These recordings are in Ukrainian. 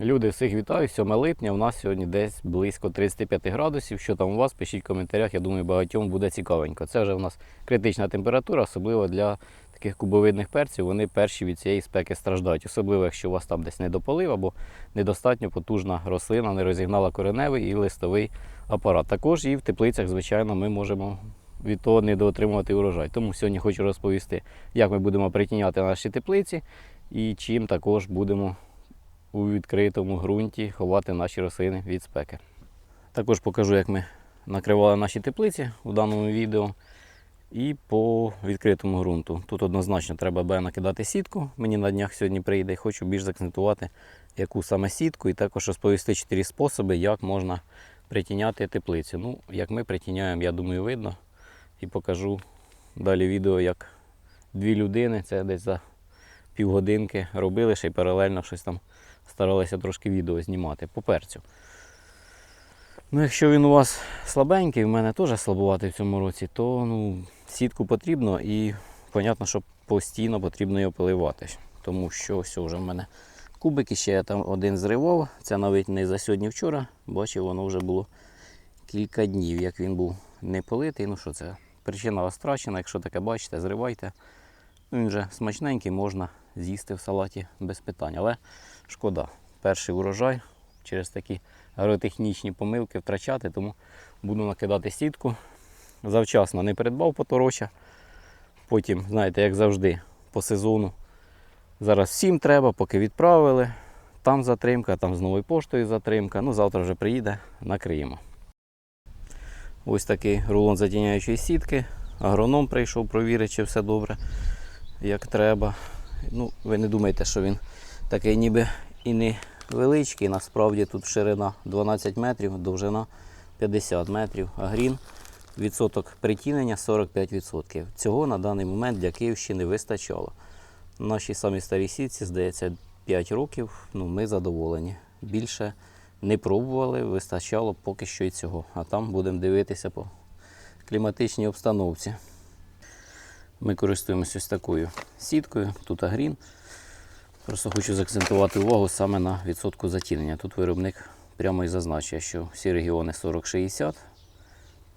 Люди, всіх вітаю. 7 липня. У нас сьогодні десь близько 35 градусів. Що там у вас? Пишіть в коментарях. Я думаю, багатьом буде цікавенько. Це вже у нас критична температура, особливо для таких кубовидних перців. Вони перші від цієї спеки страждають. Особливо, якщо у вас там десь недополив або недостатньо потужна рослина, не розігнала кореневий і листовий апарат. Також і в теплицях, звичайно, ми можемо від того недоотримувати урожай. Тому сьогодні хочу розповісти, як ми будемо притіняти наші теплиці і чим також будемо у відкритому ґрунті ховати наші рослини від спеки. Також покажу, як ми накривали наші теплиці у даному відео. І по відкритому ґрунту. Тут однозначно треба буде накидати сітку. Мені на днях сьогодні прийде і хочу більш закцентувати, яку саме сітку, і також розповісти чотири способи, як можна притіняти теплицю. Ну, як ми притіняємо, я думаю, видно. І покажу далі відео, як дві людини, це десь за півгодинки робили, ще й паралельно щось там старалися трошки відео знімати по перцю. Ну, якщо він у вас слабенький, в мене теж слабуватий в цьому році, то ну, сітку потрібно і, понятно, що постійно потрібно його поливати. Тому що все вже в мене кубики, ще я там один зривав. Це навіть не за сьогодні вчора. Бачив, воно вже було кілька днів, як він був не политий. Ну що це? Причина острачена, якщо таке бачите, зривайте. Ну, Він вже смачненький, можна з'їсти в салаті без питань. Але шкода, перший урожай через такі агротехнічні помилки втрачати, тому буду накидати сітку. Завчасно не придбав потороча. Потім, знаєте, як завжди, по сезону. Зараз всім треба, поки відправили. Там затримка, там з новою поштою затримка. Ну, завтра вже приїде, накриємо. Ось такий рулон затіняючої сітки. Агроном прийшов провірити, чи все добре, як треба. Ну, ви не думайте, що він такий ніби і не величкий. Насправді тут ширина 12 метрів, довжина 50 метрів, а грін відсоток притінення 45%. Цього на даний момент для Київщини вистачало. Наші самі старі сітці, здається, 5 років. Ну, ми задоволені. Більше не пробували, вистачало поки що і цього. А там будемо дивитися по кліматичній обстановці. Ми користуємося ось такою сіткою, тут агрін. Просто хочу заакцентувати увагу саме на відсотку затінення. Тут виробник прямо і зазначує, що всі регіони 40-60.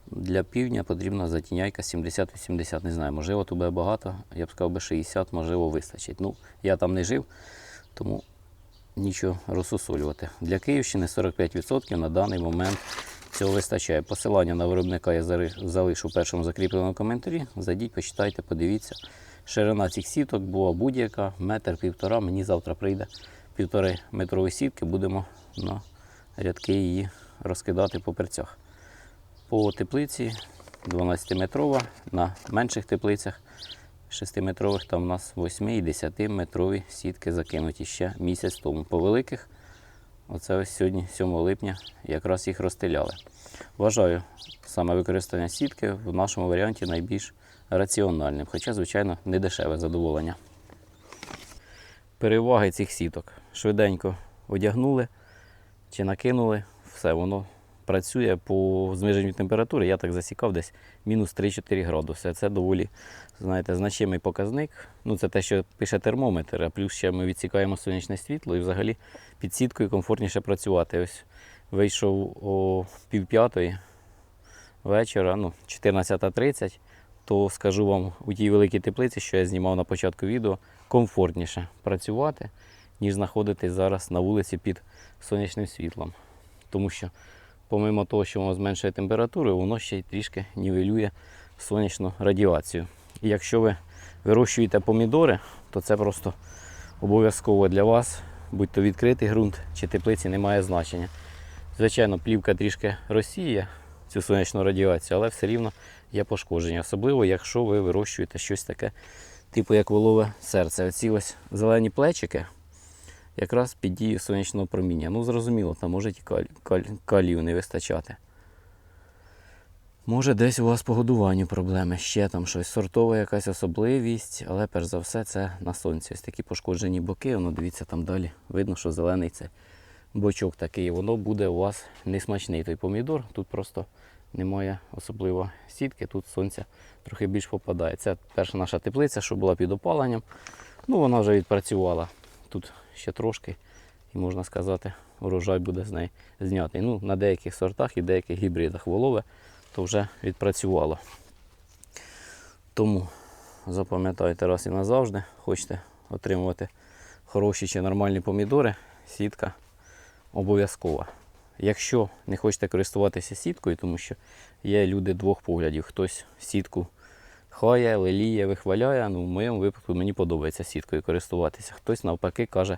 Для півдня потрібна затіняйка 70-80. Не знаю, можливо, тут буде багато. Я б сказав би 60, можливо, вистачить. Ну, я там не жив, тому нічого розсусолювати. Для Київщини 45% на даний момент цього вистачає. Посилання на виробника я залишу в першому закріпленому коментарі. Зайдіть, почитайте, подивіться. Ширина цих сіток була будь-яка, метр півтора. Мені завтра прийде півтори метрової сітки, будемо на рядки її розкидати по перцях. По теплиці 12-метрова, на менших теплицях 6-метрових там у нас 8 і 10 метрові сітки закинуті ще місяць тому. По великих, оце ось сьогодні, 7 липня, якраз їх розстеляли. Вважаю саме використання сітки в нашому варіанті найбільш раціональним, хоча, звичайно, не дешеве задоволення. Переваги цих сіток. Швиденько одягнули чи накинули, все воно працює по зниженню температури. Я так засікав десь мінус 3-4 градуси. Це доволі, знаєте, значимий показник. Ну, це те, що пише термометр, а плюс ще ми відсікаємо сонячне світло і взагалі під сіткою комфортніше працювати. Ось вийшов о півп'ятої вечора, ну, 14.30, то скажу вам у тій великій теплиці, що я знімав на початку відео, комфортніше працювати, ніж знаходитись зараз на вулиці під сонячним світлом. Тому що, помимо того, що воно зменшує температуру, воно ще й трішки нівелює сонячну радіацію. І якщо ви вирощуєте помідори, то це просто обов'язково для вас, будь то відкритий ґрунт чи теплиці, не має значення. Звичайно, плівка трішки розсіє цю сонячну радіацію, але все рівно є пошкодження. Особливо, якщо ви вирощуєте щось таке, типу як волове серце. Оці ось зелені плечики якраз під дією сонячного проміння. Ну, зрозуміло, там може і каль... каль... калію не вистачати. Може, десь у вас по годуванню проблеми, ще там щось, сортова якась особливість, але перш за все це на сонці. Ось такі пошкоджені боки, воно дивіться там далі. Видно, що зелений це бочок такий, воно буде у вас несмачний той помідор. Тут просто немає особливо сітки, тут сонця трохи більш попадає. Це перша наша теплиця, що була під опаленням. Ну, вона вже відпрацювала. Тут ще трошки і можна сказати, урожай буде з неї знятий. Ну, на деяких сортах і деяких гібридах волове то вже відпрацювало. Тому запам'ятайте раз і назавжди, хочете отримувати хороші чи нормальні помідори, сітка обов'язкова. Якщо не хочете користуватися сіткою, тому що є люди двох поглядів. Хтось сітку хає, леліє, вихваляє. Ну, в моєму випадку мені подобається сіткою користуватися. Хтось навпаки каже,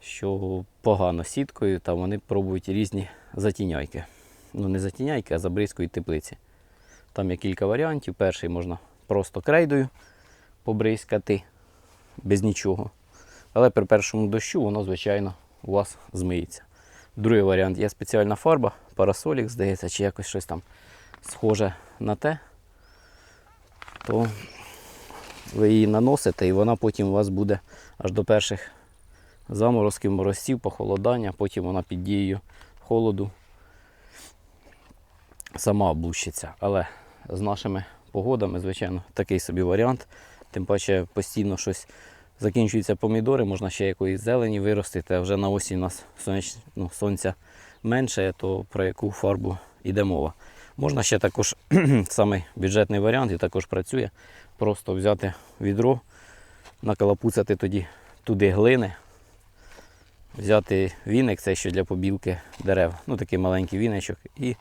що погано сіткою, та вони пробують різні затіняйки. Ну, не затіняйки, а забризкують теплиці. Там є кілька варіантів. Перший можна просто крейдою побризкати без нічого. Але при першому дощу воно, звичайно, у вас змиється. Другий варіант є спеціальна фарба, парасолік, здається, чи якось щось там схоже на те, то ви її наносите і вона потім у вас буде аж до перших заморозків, морозців, похолодання, потім вона під дією холоду сама облущиться. Але з нашими погодами, звичайно, такий собі варіант. Тим паче постійно щось закінчуються помідори, можна ще якоїсь зелені виростити, а вже на осінь у нас сонячне, ну, сонця менше, то про яку фарбу йде мова. Можна ще також самий бюджетний варіант і також працює. Просто взяти відро, накалапуцати тоді туди глини, взяти віник, це ще для побілки дерев, ну такий маленький віничок, і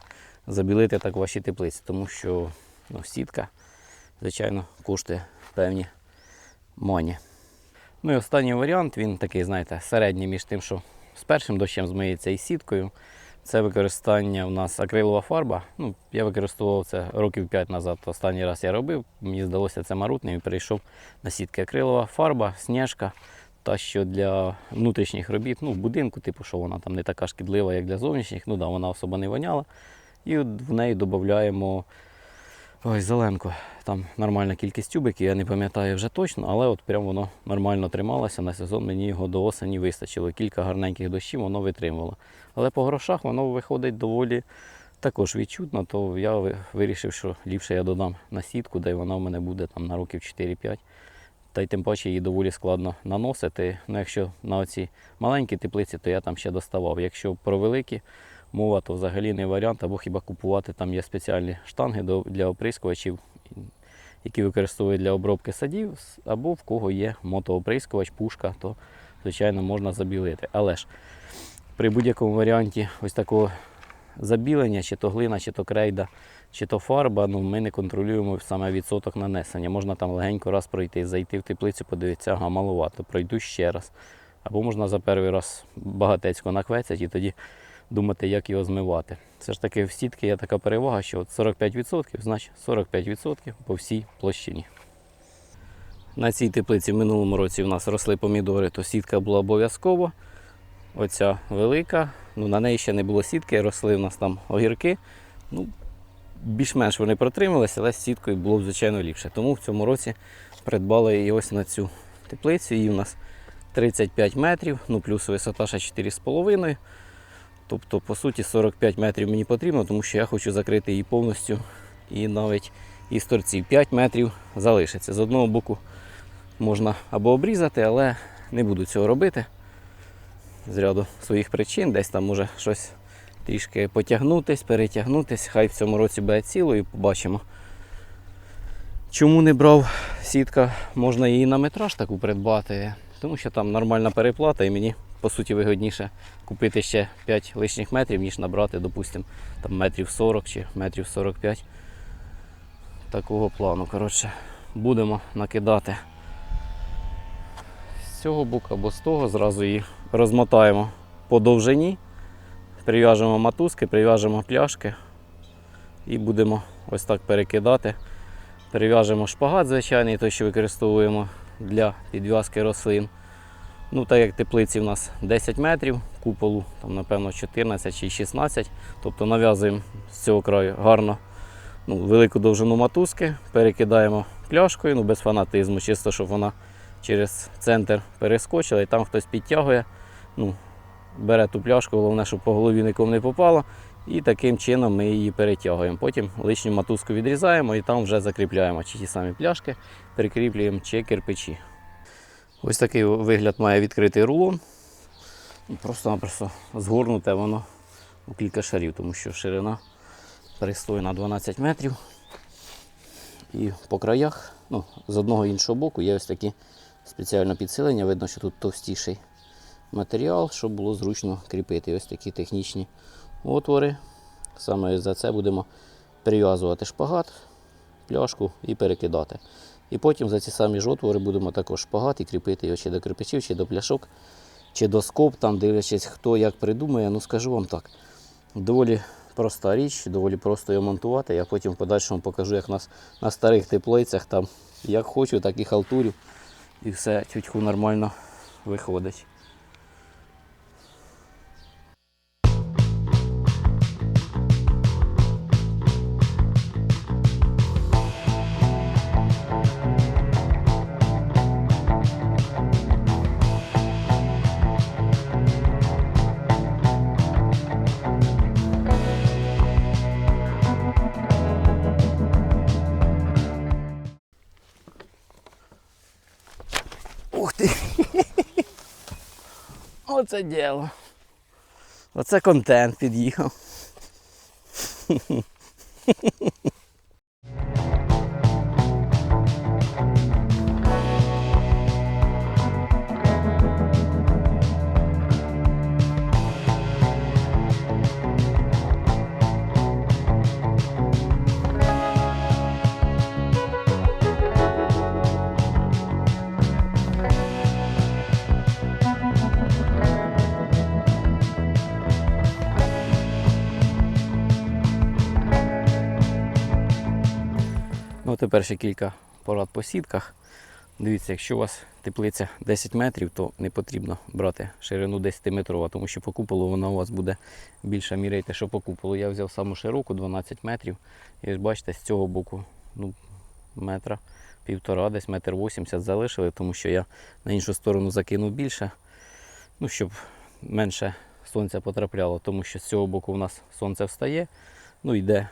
забілити так ваші теплиці, тому що ну, сітка, звичайно, коштує певні моні. Ну і останній варіант, він такий, знаєте, середній між тим, що з першим дощем змиється і сіткою. Це використання у нас акрилова фарба. Ну, я використовував це років 5 назад. Останній раз я робив. Мені здалося це марутним і перейшов на сітки. Акрилова фарба, сніжка. Та що для внутрішніх робіт, ну, в будинку, типу, що вона там не така шкідлива, як для зовнішніх, ну да, вона особо не воняла. І в неї додаємо ой, зеленку. Там нормальна кількість тюбиків, я не пам'ятаю вже точно, але от прям воно нормально трималося на сезон. Мені його до осені вистачило. Кілька гарненьких дощів воно витримувало. Але по грошах воно виходить доволі також відчутно, то я вирішив, що ліпше я додам на сітку, де вона в мене буде там на років 4-5. Та й тим паче її доволі складно наносити. Ну, якщо на оці маленькі теплиці, то я там ще доставав. Якщо про великі мова, то взагалі не варіант, або хіба купувати там є спеціальні штанги для оприскувачів, які використовують для обробки садів, або в кого є мотооприскувач, пушка, то звичайно можна забілити. Але ж при будь-якому варіанті ось такого забілення, чи то глина, чи то крейда, чи то фарба, ну ми не контролюємо саме відсоток нанесення. Можна там легенько раз пройти, зайти в теплицю, подивитися, ага, маловато, пройду ще раз. Або можна за перший раз багатецько наквецять і тоді думати, як його змивати. Все ж таки в сітки є така перевага, що от 45%, значить 45% по всій площині. На цій теплиці в минулому році в нас росли помідори, то сітка була обов'язково. Оця велика, ну на неї ще не було сітки, росли в нас там огірки. Ну, більш-менш вони протрималися, але з сіткою було б звичайно ліпше. Тому в цьому році придбали і ось на цю теплицю. Її у нас 35 метрів, ну плюс висота ще 4,5. Тобто, по суті, 45 метрів мені потрібно, тому що я хочу закрити її повністю і навіть із торців 5 метрів залишиться. З одного боку можна або обрізати, але не буду цього робити. З ряду своїх причин, десь там може щось трішки потягнутись, перетягнутись. Хай в цьому році буде ціло і побачимо. Чому не брав сітка, можна її на метраж таку придбати, тому що там нормальна переплата і мені по суті вигодніше купити ще 5 лишніх метрів, ніж набрати, допустимо, там метрів 40 чи метрів 45. Такого плану. Коротше, будемо накидати з цього боку або з того, зразу її розмотаємо по довжині, прив'яжемо матузки, прив'яжемо пляшки і будемо ось так перекидати. Прив'яжемо шпагат звичайний, той, що використовуємо для підв'язки рослин. Ну, так як теплиці в нас 10 метрів, куполу, там, напевно, 14 чи 16. Тобто нав'язуємо з цього краю гарно ну, велику довжину матузки, перекидаємо пляшкою, ну, без фанатизму, чисто, щоб вона через центр перескочила і там хтось підтягує. Ну, бере ту пляшку, головне, щоб по голові нікому не попало. І таким чином ми її перетягуємо. Потім лишню матузку відрізаємо і там вже закріпляємо чи ті самі пляшки, прикріплюємо чи кирпичі. Ось такий вигляд має відкритий рулон. Просто-напросто згорнуте воно у кілька шарів, тому що ширина пристойна 12 метрів. І по краях, ну, з одного іншого боку, є ось такі спеціальне підсилення. Видно, що тут товстіший матеріал, щоб було зручно кріпити. Ось такі технічні отвори. Саме за це будемо прив'язувати шпагат, пляшку і перекидати. І потім за ці самі ж отвори будемо також шпагат і кріпити його чи до кирпичів, чи до пляшок, чи до скоб, там дивлячись, хто як придумає. Ну скажу вам так. Доволі проста річ, доволі просто його монтувати. Я потім в подальшому покажу, як нас на старих теплицях там як хочу, так і халтурю. І все тютьку нормально виходить. Оце діло. Оце контент під'їхав. тепер ще кілька порад по сітках. Дивіться, якщо у вас теплиця 10 метрів, то не потрібно брати ширину 10 метрова, тому що по куполу вона у вас буде більша міряйте, що по куполу. Я взяв саму широку 12 метрів. І ось бачите, з цього боку ну, метра, півтора, десь метр 80 залишили, тому що я на іншу сторону закинув більше, ну, щоб менше сонця потрапляло, тому що з цього боку у нас сонце встає, ну йде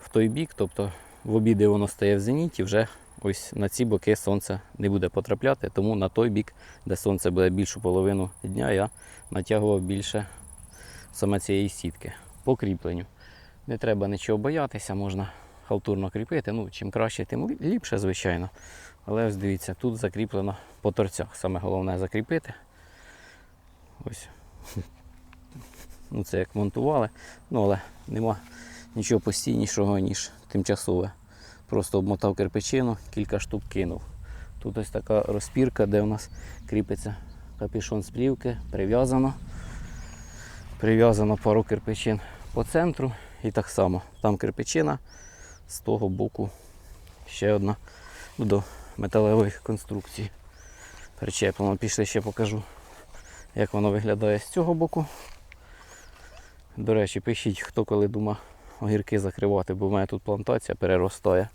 в той бік, тобто в обіди воно стає в зеніті, вже ось на ці боки сонце не буде потрапляти, тому на той бік, де сонце буде більшу половину дня, я натягував більше саме цієї сітки. По кріпленню. Не треба нічого боятися, можна халтурно кріпити. Ну, чим краще, тим ліпше, звичайно. Але ось дивіться, тут закріплено по торцях. Саме головне закріпити. Ось. Ну, це як монтували. Ну, але нема нічого постійнішого, ніж тимчасове. Просто обмотав кирпичину, кілька штук кинув. Тут ось така розпірка, де у нас кріпиться капюшон з плівки, прив'язано. Прив'язано пару кирпичин по центру і так само. Там кирпичина, з того боку ще одна до металевої конструкції. Причеплено. Пішли ще покажу, як воно виглядає з цього боку. До речі, пишіть, хто коли думає огірки закривати, бо в мене тут плантація переростає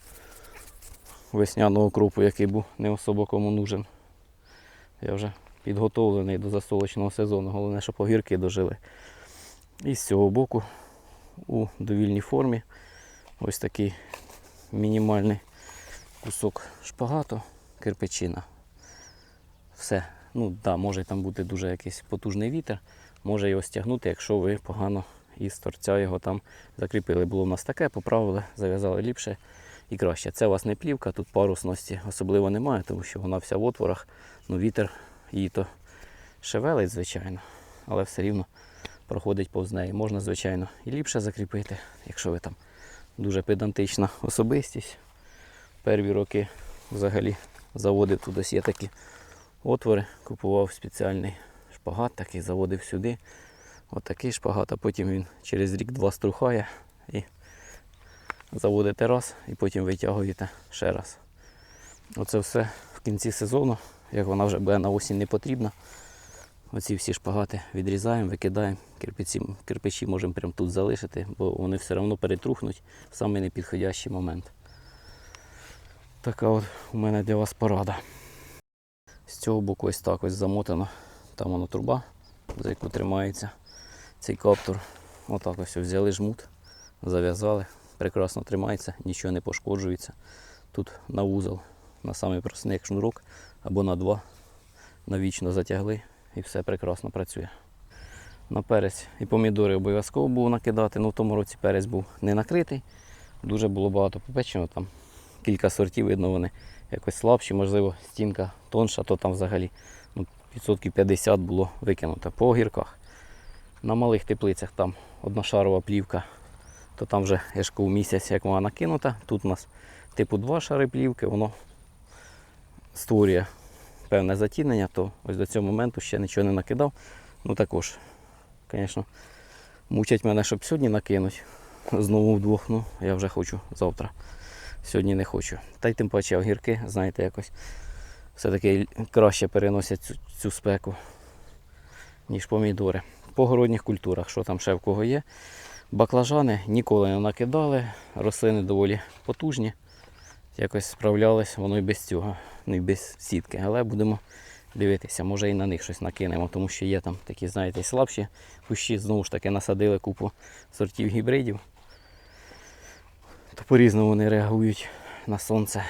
весняного крупу, який був не особо кому нужен. Я вже підготовлений до засолочного сезону. Головне, щоб огірки дожили. І з цього боку у довільній формі ось такий мінімальний кусок шпагату, кирпичина. Все. Ну да, може там бути дуже якийсь потужний вітер, може його стягнути, якщо ви погано із торця його там закріпили. Було в нас таке, поправили, зав'язали ліпше і краще. Це у вас не плівка, тут парусності особливо немає, тому що вона вся в отворах. Ну, вітер її то шевелить, звичайно, але все рівно проходить повз неї. Можна, звичайно, і ліпше закріпити, якщо ви там дуже педантична особистість. Перві роки взагалі заводив тут ось є такі отвори, купував спеціальний шпагат, такий заводив сюди. Отакий шпагат, а потім він через рік-два струхає і заводите раз, і потім витягуєте ще раз. Оце все в кінці сезону, як вона вже буде на осінь не потрібна. Оці всі шпагати відрізаємо, викидаємо, кирпичі, кирпичі можемо прямо тут залишити, бо вони все одно перетрухнуть в самий непідходящий момент. Така от у мене для вас порада. З цього боку ось так ось замотано. Там воно труба, за яку тримається цей каптур. Отак ось взяли жмут, зав'язали, прекрасно тримається, нічого не пошкоджується. Тут на вузол, на самий простий шнурок або на два навічно затягли і все прекрасно працює. На перець і помідори обов'язково було накидати, але в тому році перець був не накритий. Дуже було багато попеченого, там кілька сортів, видно, вони якось слабші, можливо, стінка тонша, то там взагалі ну, відсотків 50 було викинуто по огірках. На малих теплицях там одношарова плівка, то там вже ж кажу, місяць, як вона накинута. Тут у нас типу два шари плівки, воно створює певне затінення, то ось до цього моменту ще нічого не накидав. Ну також, звісно, мучать мене, щоб сьогодні накинуть. Знову вдвох, ну я вже хочу завтра. Сьогодні не хочу. Та й тим паче огірки, знаєте, якось все-таки краще переносять цю, цю спеку, ніж помідори. По городніх культурах, що там ще в кого є. Баклажани ніколи не накидали, рослини доволі потужні. Якось справлялись, воно і без цього, ну і без сітки. Але будемо дивитися, може і на них щось накинемо, тому що є там такі, знаєте, слабші кущі. Знову ж таки насадили купу сортів гібридів. То по-різному вони реагують на сонце.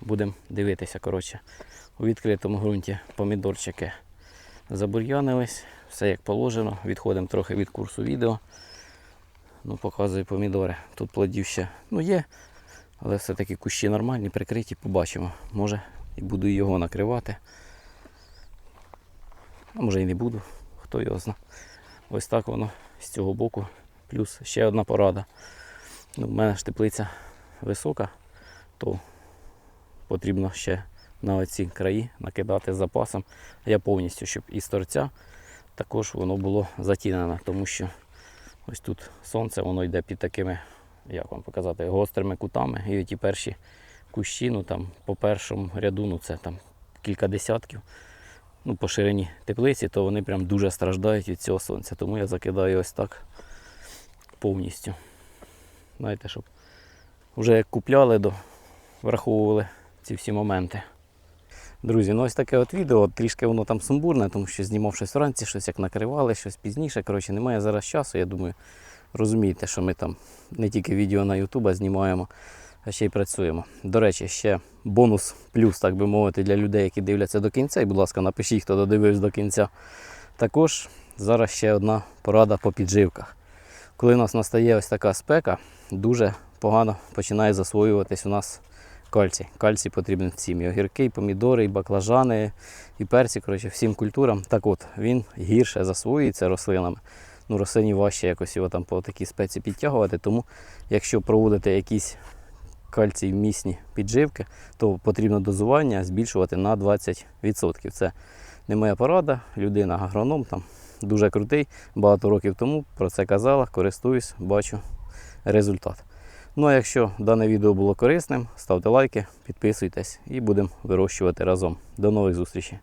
Будемо дивитися, коротше. У відкритому ґрунті помідорчики забур'янились, все як положено. Відходимо трохи від курсу відео. Ну, показую помідори. Тут плодів ще ну, є, але все-таки кущі нормальні, прикриті, побачимо. Може і буду його накривати. А може і не буду, хто його знає. Ось так воно з цього боку. Плюс ще одна порада. Ну, в мене ж теплиця висока, то потрібно ще на оці краї накидати запасом. Я повністю, щоб із торця також воно було затінено, тому що ось тут сонце воно йде під такими, як вам показати, гострими кутами. І ті перші кущі, ну там по першому ряду, ну це там кілька десятків. Ну, по ширині теплиці, то вони прям дуже страждають від цього сонця. Тому я закидаю ось так повністю. Знаєте, щоб вже як купляли, враховували ці всі моменти. Друзі, ну ось таке от відео, трішки воно там сумбурне, тому що знімав щось вранці, щось як накривали, щось пізніше. Коротше, немає зараз часу. Я думаю, розумієте, що ми там не тільки відео на YouTube а знімаємо, а ще й працюємо. До речі, ще бонус плюс, так би мовити, для людей, які дивляться до кінця. І, будь ласка, напишіть, хто додивився до кінця. Також зараз ще одна порада по підживках. Коли у нас настає ось така спека, дуже погано починає засвоюватись у нас кальцій. Кальцій потрібен всім. І огірки, і помідори, і баклажани, і перці, коротше, всім культурам. Так от, він гірше засвоюється рослинами. Ну, рослині важче якось його там по такій спеці підтягувати. Тому, якщо проводити якісь кальцій місні підживки, то потрібно дозування збільшувати на 20%. Це не моя порада, людина агроном там дуже крутий. Багато років тому про це казала, користуюсь, бачу результат. Ну а якщо дане відео було корисним, ставте лайки, підписуйтесь і будемо вирощувати разом. До нових зустрічей!